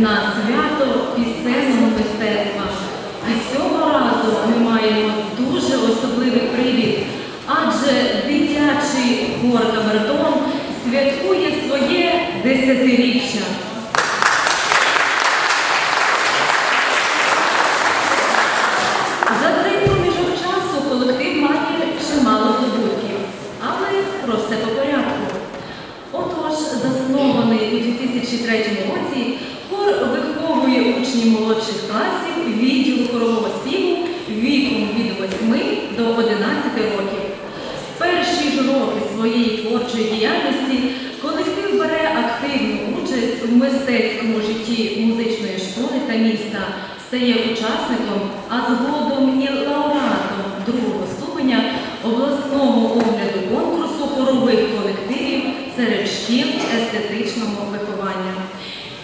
на свято пісенного мистецтва. І цього разу ми маємо дуже особливий привід, адже дитячий хор Камертон святкує своє десятиріччя. Молодших класів відділу хорового співу віком від 8 до 11 років. Перші ж роки своєї творчої діяльності колектив бере активну участь в мистецькому житті музичної школи та міста, стає учасником, а згодом і лауреатом другого ступеня обласного огляду конкурсу хорових колективів серед шкіл естетичного виховання.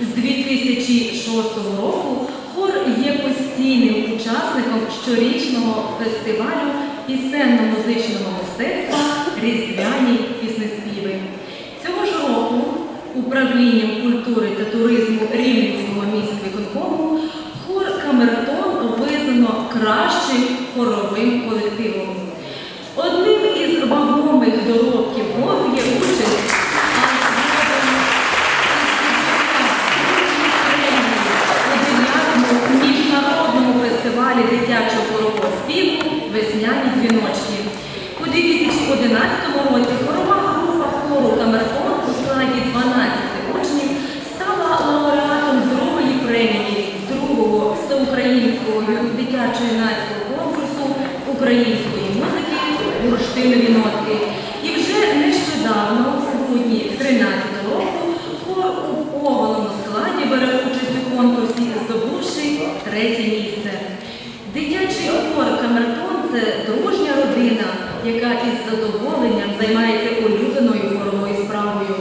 З 2006 року учасником щорічного фестивалю пісенно-музичного мистецтва Різдвяні піснеспіви. Цього ж року управлінням культури та туризму Рівненського міськвиконкому хор Камертон визнано кращим хоровим колективом. Одним із вагомих доробків хору є участь а згодом у дев'ятому міжнародному фестивалі дитячого хорового співу Весняні дзвіночки. У 2011 році хорова група хору Камертон у складі 12 учнів стала лауреатом другої премії другого всеукраїнського дитячо-юнацького конкурсу української музики бурштинові нотки. І вже нещодавно, у грудні 2013 року, у повному складі бере участь у конкурсі, здобувши третє місце. Дитячий хор Камертон це дружня родина, яка із задоволенням займається улюбленою хоровою справою.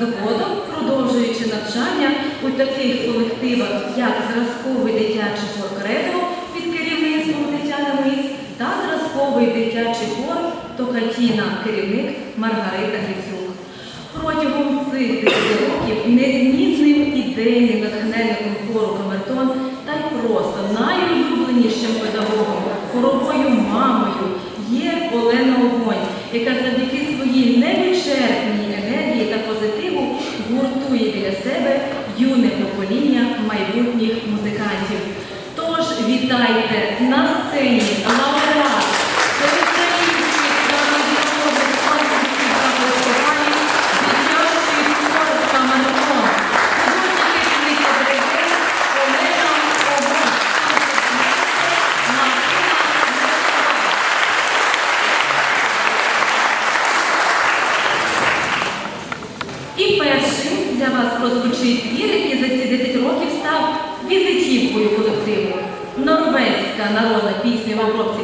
Згодом, продовжуючи навчання у таких колективах, як зразковий дитячий хор Кредо під керівництвом Тетяни Мис та зразковий дитячий хор Токатіна, керівник Маргарита Грицюк. Протягом цих 10 років незмінним ідейним натхненником хору Камертон та й просто найулюбленішим педагогом, хоровою мамою є Олена Огонь, яка завдяки своїй невичерпній енергії та позитиву гуртує біля себе юне покоління майбутніх музикантів. Тож вітайте на сцені лауреат всеукраїнських та міжнародних конкурсів та фестивалів дитячий хор Камертон. Художній керівник та диригент Олена Огонь. І вас прозвучить твір, який за ці 10 років став візитівкою колективу. Норвезька народна пісня в обробці